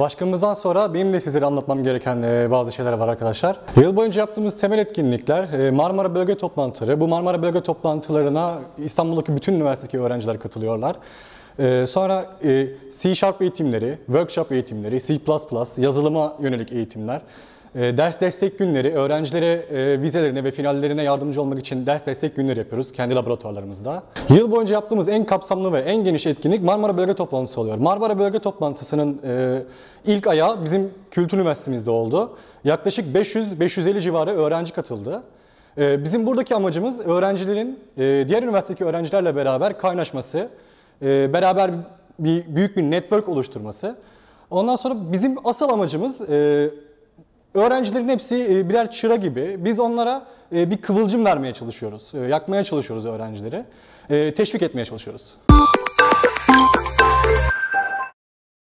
Başkanımızdan sonra benim de sizlere anlatmam gereken e, bazı şeyler var arkadaşlar. Yıl boyunca yaptığımız temel etkinlikler e, Marmara Bölge Toplantıları. Bu Marmara Bölge Toplantılarına İstanbul'daki bütün üniversitedeki öğrenciler katılıyorlar. E, Sonra C Sharp eğitimleri, workshop eğitimleri, C++, yazılıma yönelik eğitimler. E, Ders destek günleri, öğrencilere e, vizelerine ve finallerine yardımcı olmak için ders destek günleri yapıyoruz kendi laboratuvarlarımızda. Yıl boyunca yaptığımız en kapsamlı ve en geniş etkinlik Marmara Bölge Toplantısı oluyor. Marmara Bölge Toplantısı'nın e, ilk ayağı bizim Kültür Üniversitemizde oldu. Yaklaşık 500-550 civarı öğrenci katıldı. E, Bizim buradaki amacımız öğrencilerin diğer üniversitedeki öğrencilerle beraber kaynaşması, beraber bir büyük bir network oluşturması. Ondan sonra bizim asıl amacımız Öğrencilerin hepsi e, birer çıra gibi. Biz onlara e, bir kıvılcım vermeye çalışıyoruz. E, Yakmaya çalışıyoruz öğrencileri. Teşvik etmeye çalışıyoruz.